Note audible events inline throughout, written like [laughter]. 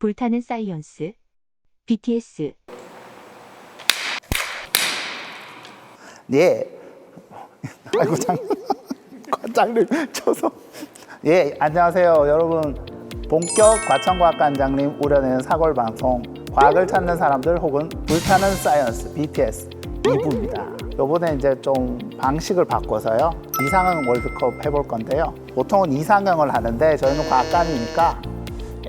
불타는 사이언스 BTS 예. 아이고 장 과장님 쳐서. 예, 안녕하세요, 여러분. 본격 과천과학관장님 우려내는 사골 방송 과학을 찾는 사람들 혹은 불타는 사이언스 BTS 2부입니다. 요번에 이제 좀 방식을 바꿔서요. 이상형 월드컵 해볼 건데요. 보통은 이상형을 하는데 저희는 과학관이니까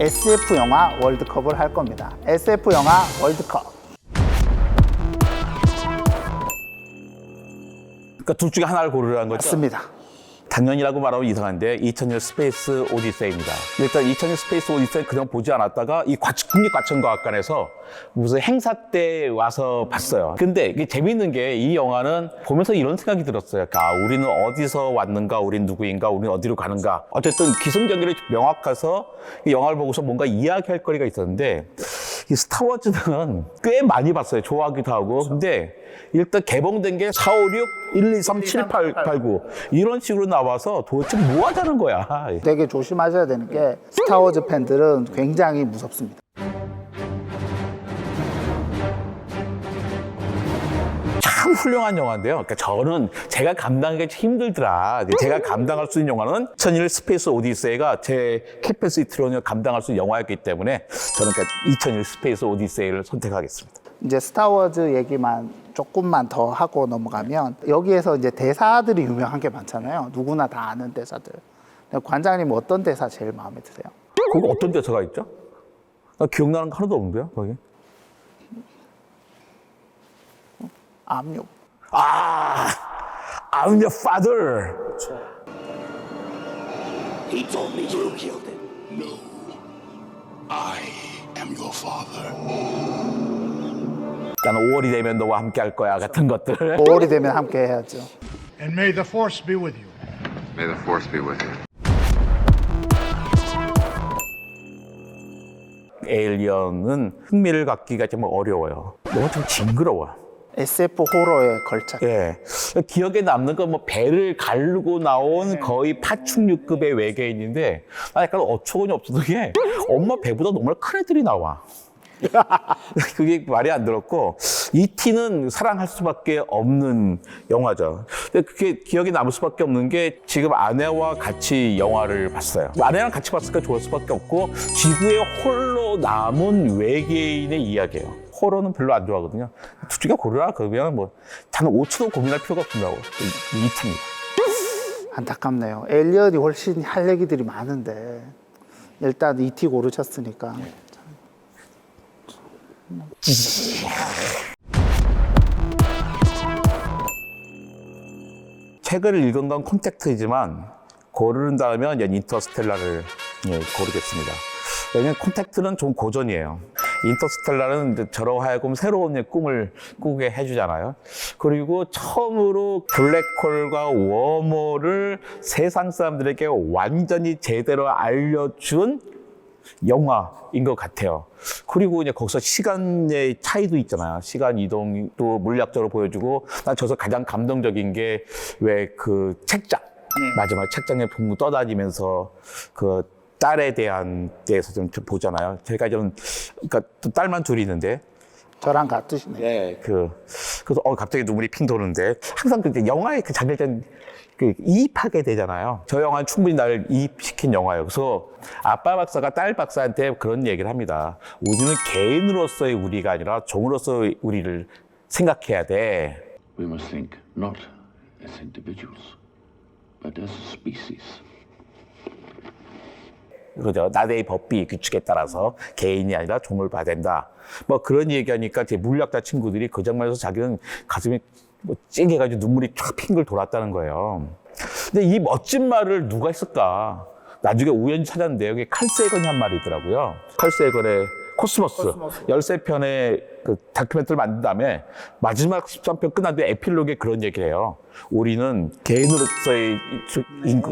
SF 영화 월드컵을 할 겁니다. SF 영화 월드컵. 그러니까 둘 중에 하나를 고르라는 거죠. 맞습니다. 당연이라고 말하면 이상한데 2000년 스페이스 오디세이입니다. 일단 2000년 스페이스 오디세이 그냥 보지 않았다가 이 과천- 국립과천과학관에서 무슨 행사 때 와서 봤어요. 근데 이게 재밌는 게 이 영화는 보면서 이런 생각이 들었어요. 아, 우리는 어디서 왔는가, 우린 누구인가, 우리는 어디로 가는가. 어쨌든 기승전결이 명확해서 이 영화를 보고서 뭔가 이야기할 거리가 있었는데 이 스타워즈는 [laughs] 꽤 많이 봤어요. 좋아하기도 하고. 근데 일단 개봉된 게 4, 5, 6, 1, 2, 3, 7, 8, 8, 9 이런 식으로 나와서 도대체 뭐 하자는 거야. 되게 조심하셔야 되는 게 스타워즈 팬들은 굉장히 무섭습니다. 훌륭한 영화인데요. 그러니까 저는 제가 감당하기 힘들더라. 제가 감당할 수 있는 영화는 2001 스페이스 오디세이가 제 캐패시티로는 감당할 수 있는 영화였기 때문에 저는 그러니까 2001 스페이스 오디세이를 선택하겠습니다. 이제 스타워즈 얘기만 조금만 더 하고 넘어가면 여기에서 이제 대사들이 유명한 게 많잖아요. 누구나 다 아는 대사들. 관장님 어떤 대사 제일 마음에 드세요? 거기 어떤 대사가 있죠? 나 기억나는 거 하나도 없는데요, 거기. 압류. 아, I'm your father. He told me you killed him. No. I am your father. 나는 5월이 되면 너와 함께 할 거야 같은 것들. 5월이 되면 함께 해야죠. And may the force be with you. May the force be with you. 에일리언은 흥미를 갖기가 좀 어려워요. 너무 좀 징그러워. SF 호러의 걸작. 예. 기억에 남는 건 뭐 배를 가르고 나온 거의 파충류급의 외계인인데, 나 약간 어처구니 없었던 게 엄마 배보다 너무 큰 애들이 나와. [laughs] 그게 말이 안 들었고, E.T.는 사랑할 수밖에 없는 영화죠. 근데 그게 기억에 남을 수밖에 없는 게 지금 아내와 같이 영화를 봤어요. 아내랑 같이 봤으니까 좋을 수밖에 없고, 지구에 홀로 남은 외계인의 이야기예요. 호러는 별로 안 좋아하거든요. 둘 중에 고르라 그러면 뭐 저는 5초도 고민할 필요가 없다고 이 팀입니다. 안타깝네요. 엘리엇이 훨씬 할 얘기들이 많은데 일단 ET 고르셨으니까 책을 읽은 건 콘택트이지만 고른다면 인터스텔라를 예, 고르겠습니다. 왜냐면 콘택트는 좀 고전이에요. 인터스텔라는 저러 하여금 새로운 꿈을 꾸게 해주잖아요. 그리고 처음으로 블랙홀과 웜홀을 세상 사람들에게 완전히 제대로 알려준 영화인 것 같아요. 그리고 이제 거기서 시간의 차이도 있잖아요. 시간 이동도 물리학적으로 보여주고, 난 저서 가장 감동적인 게 왜 그 책장. 마지막 책장에 붕 떠다니면서 그 딸에 대한 데에서 좀 보잖아요. 제가 좀, 그러니까 또 딸만 둘이 있는데, 저랑 같으시네요. 예, 그, 그래서 어, 갑자기 눈물이 핑 도는데, 항상 그 영화의 그 장면 때는 그 이입하게 되잖아요. 저 영화는 충분히 나를 이입시킨 영화예요. 그래서 아빠 박사가 딸 박사한테 그런 얘기를 합니다. 우리는 개인으로서의 우리가 아니라 종으로서의 우리를 생각해야 돼. We must think not as individuals, but as a species. 그죠? 나대의 법비 규칙에 따라서 개인이 아니라 종을 봐야 된다. 뭐 그런 얘기하니까 제 물리학자 친구들이 그 장면에서 자기는 가슴이 뭐 찡해가지고 눈물이 쫙 핑글 돌았다는 거예요. 근데 이 멋진 말을 누가 했을까? 나중에 우연히 찾았는데 여기 칼 세건이 한 말이 있더라고요. 칼 세건의 코스모스, 13편의 그 다큐멘터리를 만든 다음에 마지막 13편 끝난 뒤에 에필로그에 그런 얘기를 해요. 우리는 개인으로서의 인구,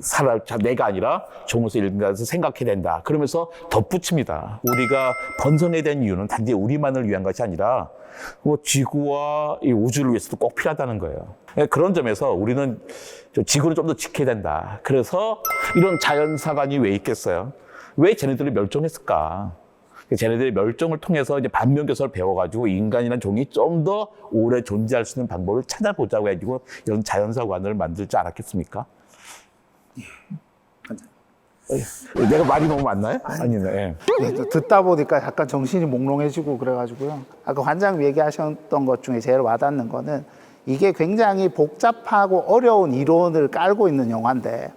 살아, 자, 내가 아니라 종으로서 인간에서 생각해야 된다. 그러면서 덧붙입니다. 우리가 번성해야 된 이유는 단지 우리만을 위한 것이 아니라 뭐 지구와 이 우주를 위해서도 꼭 필요하다는 거예요. 예, 그런 점에서 우리는 좀 지구를 좀 더 지켜야 된다. 그래서 이런 자연사관이 왜 있겠어요? 왜 쟤네들이 멸종했을까? 쟤네들의 멸종을 통해서 이제 반면교사를 배워가지고 인간이라는 종이 좀 더 오래 존재할 수 있는 방법을 찾아보자고 해가지고 이런 자연사관을 만들지 않았겠습니까? 예. 내가 말이 너무 많나요? 아니네. 예. 예, 또 듣다 보니까 약간 정신이 몽롱해지고 그래가지고요. 아까 관장님 얘기하셨던 것 중에 제일 와닿는 거는 이게 굉장히 복잡하고 어려운 이론을 깔고 있는 영화인데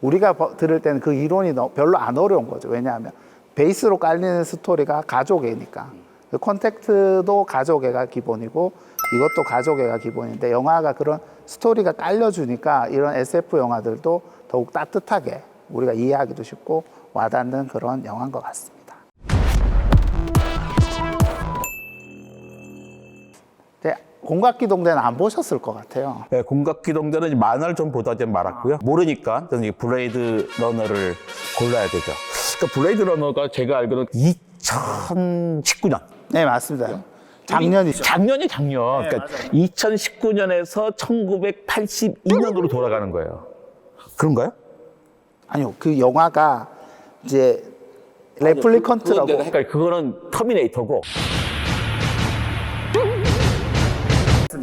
우리가 버- 들을 때는 그 이론이 너- 별로 안 어려운 거죠. 왜냐하면 베이스로 깔리는 스토리가 가족애니까. 그 콘택트도 가족애가 기본이고 이것도 가족애가 기본인데 영화가 그런 스토리가 깔려주니까 이런 SF 영화들도 더욱 따뜻하게 우리가 이해하기도 쉽고 와닿는 그런 영화인 것 같습니다. 네, 공각기동대는 안 보셨을 것 같아요. 예, 공각기동대는 만화를 좀 보다 좀 말았고요. 모르니까 저는 이 블레이드 러너를 골라야 되죠. 그러니까 블레이드 러너가 제가 알기로는 2019년. 네, 맞습니다. 작년이죠. 작년이 작년. 그러니까 2019년에서 1982년으로 돌아가는 거예요. 그런가요? 아니요, 그 영화가 이제 레플리컨트라고 그러니까 그거는 터미네이터고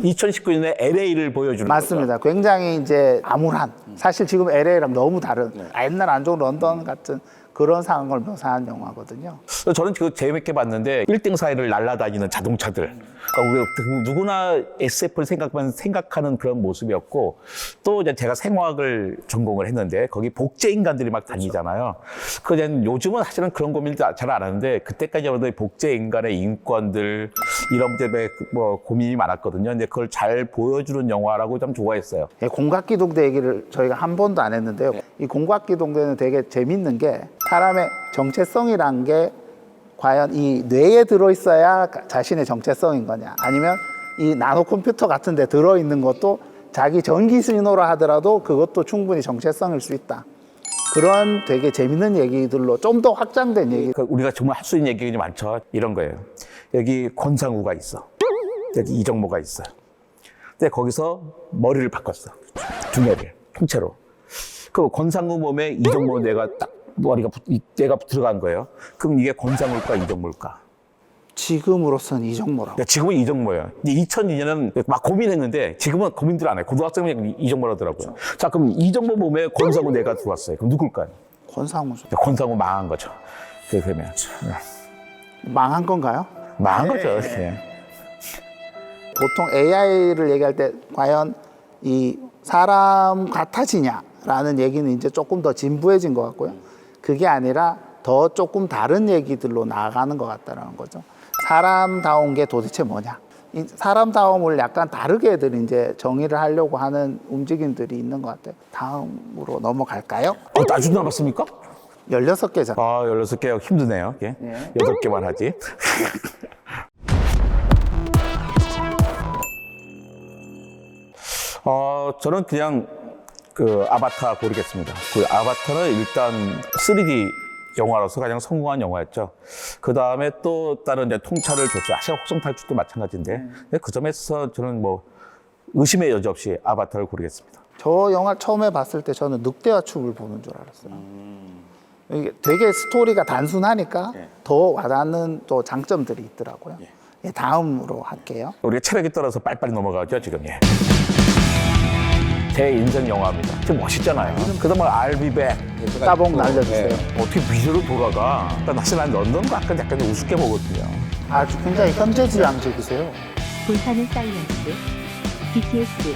2019년에 LA를 보여주는 맞습니다. 굉장히 이제 암울한 사실 지금 LA랑 너무 다른 네. 옛날 안종 런던 같은 그런 상황을 묘사한 영화거든요. 저는 그 재밌게 봤는데 1등 사이를 날아다니는 자동차들. 그러니까 그 누구나 SF를 생각만 생각하는 그런 모습이었고 또 이제 제가 생화학을 전공을 했는데 거기 복제 인간들이 막 다니잖아요. 그 그냥 요즘은 사실은 그런 고민도 잘 안 하는데 그때까지만 해도 복제 인간의 인권들 이런 점에 뭐 고민이 많았거든요. 근데 그걸 잘 보여주는 영화라고 좀 좋아했어요. 예, 공각기동대 얘기를 저희가 한 번도 안 했는데요. 이 공각기동대는 되게 재밌는 게 사람의 정체성이란 게 과연 이 뇌에 들어있어야 자신의 정체성인 거냐 아니면 이 나노 컴퓨터 같은 데 들어있는 것도 자기 전기 신호라 하더라도 그것도 충분히 정체성일 수 있다. 그런 되게 재밌는 얘기들로 좀 더 확장된 얘기. 그 우리가 정말 할 수 있는 얘기가 많죠. 이런 거예요. 여기 권상우가 있어. 여기 이정모가 있어. 근데 거기서 머리를 바꿨어. 두뇌를 통째로. 그 권상우 몸에 이정모 뇌가 딱 머리가 붙- 이 뇌가 들어간 거예요. 그럼 이게 권상우일까 이정모일까? 지금으로서는 이정모라고. 그러니까 지금은 이정모예요. 근데 2002년은 막 고민했는데 지금은 고민들 안 해. 고등학생이 이정모라더라고요. 자, 그럼 이정모 몸에 권상우 뇌가 들어왔어요. 그럼 누굴까요? 권상우죠. 권상우 망한 거죠. 그- 그러면 망한 건가요? 망한 거죠. 예. 보통 AI를 얘기할 때 과연 이 사람 같아지냐라는 얘기는 이제 조금 더 진부해진 것 같고요. 그게 아니라 더 조금 다른 얘기들로 나아가는 것 같다는 거죠. 사람다운 게 도대체 뭐냐? 이 사람다움을 약간 다르게 들 이제 정의를 하려고 하는 움직임들이 있는 것 같아요. 다음으로 넘어갈까요? 어, 나중 남았습니까? 16개잖아요. 아, 16개 힘드네요. 예. 예. 8개만 하지. [laughs] 어, 저는 그냥 그 아바타 고르겠습니다. 그 아바타는 일단 3D 영화로서 가장 성공한 영화였죠. 그 다음에 또 다른 이제 통찰을 줬어요. 아시아 혹성 탈출도 마찬가지인데. 근데 그 점에서 저는 뭐 의심의 여지 없이 아바타를 고르겠습니다. 저 영화 처음에 봤을 때 저는 늑대와 춤을 보는 줄 알았어요. 이게 되게 스토리가 단순하니까 더 와닿는 또 장점들이 있더라고요. 예, 다음으로 할게요. 우리가 체력이 떨어서 빨리빨리 넘어가죠, 지금. 예. 제 인생 영화입니다. 좀 멋있잖아요. 그다음에 back. 따봉 날려주세요. 어떻게 미래로 돌아가? 그러니까 사실 난 런던도 약간 약간 우습게 보거든요. 아주 굉장히 현재지향적이세요. 불타는 사이언스 BTS